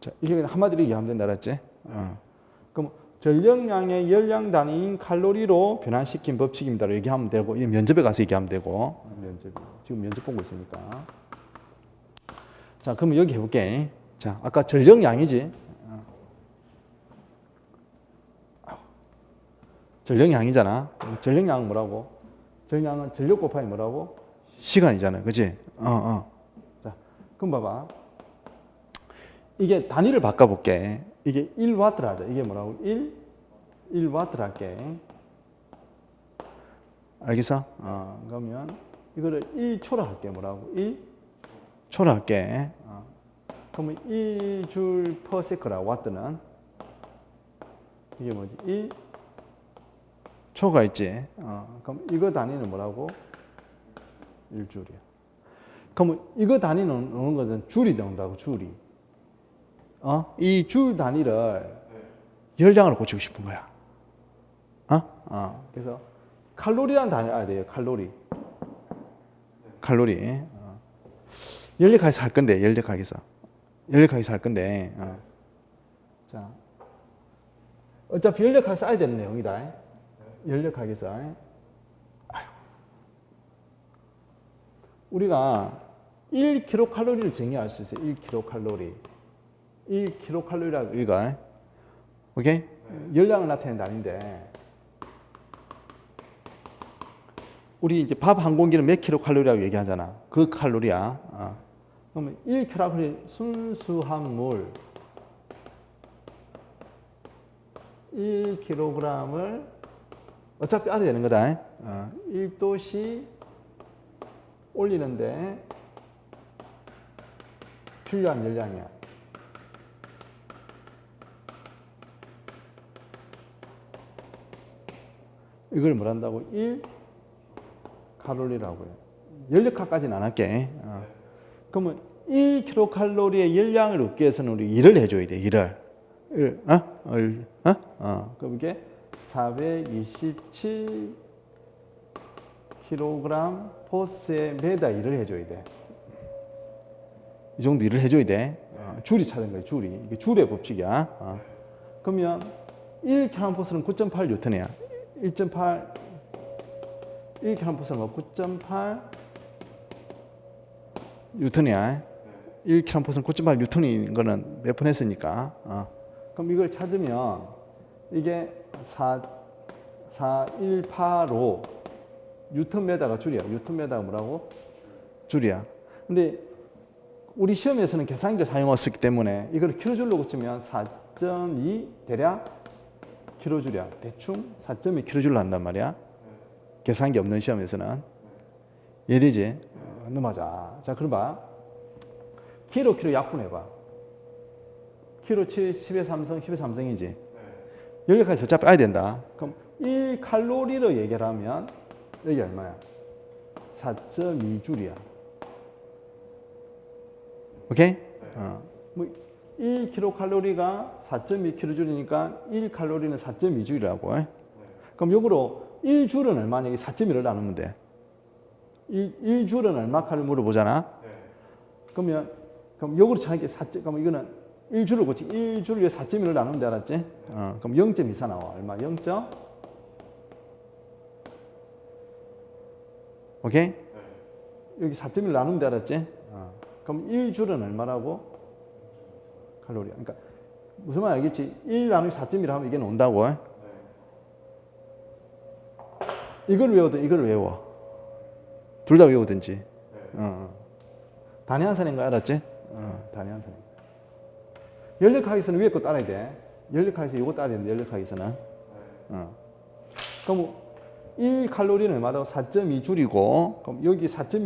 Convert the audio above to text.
자, 이게 한마디로 얘기하면 된다 알았지? 어. 그럼 전력량의 열량 단위인 칼로리로 변환시킨 법칙입니다로 얘기하면 되고 이 면접에 가서 얘기하면 되고. 면접 지금 면접 보고 있으니까. 자 그러면 여기 해볼게. 자 아까 전력량이지. 어. 전력량이잖아. 전력량은 뭐라고? 전력량은 전력 곱하기 뭐라고? 시간이잖아 그지 어 어. 자 그럼 봐봐 이게 단위를 바꿔볼게. 이게 1와트라 하자. 이게 뭐라고? 1, 1와트라 할게. 알겠어? 어, 그러면 이거를 1초라 할게. 뭐라고? 1초라 할게. 어. 그러면 1줄 per second라 와트는 이게 뭐지? 1 초가 있지. 어, 그럼 이거 단위는 뭐라고? 1줄이야. 그러면 이거 단위는 오는 것은 줄이 나온다고 줄이. 어? 이 줄 단위를 열량으로 고치고 싶은 거야. 어? 어. 그래서 칼로리라는 단위 알아야 돼요. 칼로리. 칼로리. 어. 열력하게서 할 건데 열력하게서. 열력하게서 할 건데. 어. 자. 어차피 열력하게서 알아야 되는 내용이다. 열력하게서. 아휴. 우리가 1kcal를 정의할 수 있어요. 1kcal. 1kcal라고 이거. 오케이? 열량을 나타내는 단위인데. 우리 이제 밥 한 공기는 몇 킬로칼로리라고 얘기하잖아. 그 칼로리야. 어. 그러면 1킬로칼로리 순수한 물. 1kg을 어차피 알아야 되는 거다. 어. 1도씨 올리는데 필요한 열량이야 이걸 뭐란다고? 1 칼로리라고 해요. 연력학까지는 안 할게. 어. 그러면 1 킬로칼로리의 열량을 얻기 위해서는 우리 일을 해줘야 돼. 일을. 일, 어? 어? 일, 어? 어. 그럼 이게 427 킬로그램 포스에 매다 일을 해줘야 돼. 이 정도 일을 해줘야 돼. 어, 줄이 찾은 거야, 줄이. 이게 줄의 법칙이야. 어. 그러면 1 킬로그램 포스는 9.8 뉴턴이야. 1.8 1kg 포스는 9.8 뉴턴이야. 1kg 포스는 9.8 뉴턴인 거는 몇 번 했으니까. 어. 그럼 이걸 찾으면 이게 4 4185 뉴턴메다가 줄이야. 뉴턴메다가 뭐라고? 줄이야. 근데 우리 시험에서는 계산기를 사용했기 때문에 이걸 킬로줄로 고치면 4.2 대략 킬로줄이야. 대충 4.2킬로줄로 한단 말이야. 계산기 없는 시험에서는. 어, 넘어가자. 자, 그럼 봐. 킬로, 킬로 약분해봐. 킬로 7, 10의 삼성, 10의 삼성이지. 여기까지 어차피 알아야 된다. 그럼 1칼로리로 얘기를 하면 여기 얼마야? 4.2줄이야. 오케이? 어. 뭐 1kcal가 4.2kj니까 1칼로리는 4.2줄이라고. 그럼 요거로 1줄은 얼마냐? 4.1을 나누면 돼. 1, 줄은 얼마칼을 물어보잖아. 그러면 그럼 요거로 차게 4. 그럼 이거는 1줄을 고치 1줄을 위해 4.1을 나누면 돼 알았지? 어, 그럼 0.24 나와. 얼마? 0. 오케이? 여기 4.1 나누면 돼 알았지? 어. 그럼 1줄은 얼마라고? 칼로리. 그러니까 무슨 말 알겠지? 1 나누기 4.1 하면 이게 온다고. 이걸 외우든 이걸 외워. 둘 다 외우든지. 어. 단위 한산인 거 알았지? 어, 단위 한산. 연력하기서는 위에 거 따라야 돼. 연력하기서 이거 따라야 되는데 연력하기서는. 어. 그럼 1 칼로리는 얼마다? 4.2 줄이고 그럼 여기 4.1을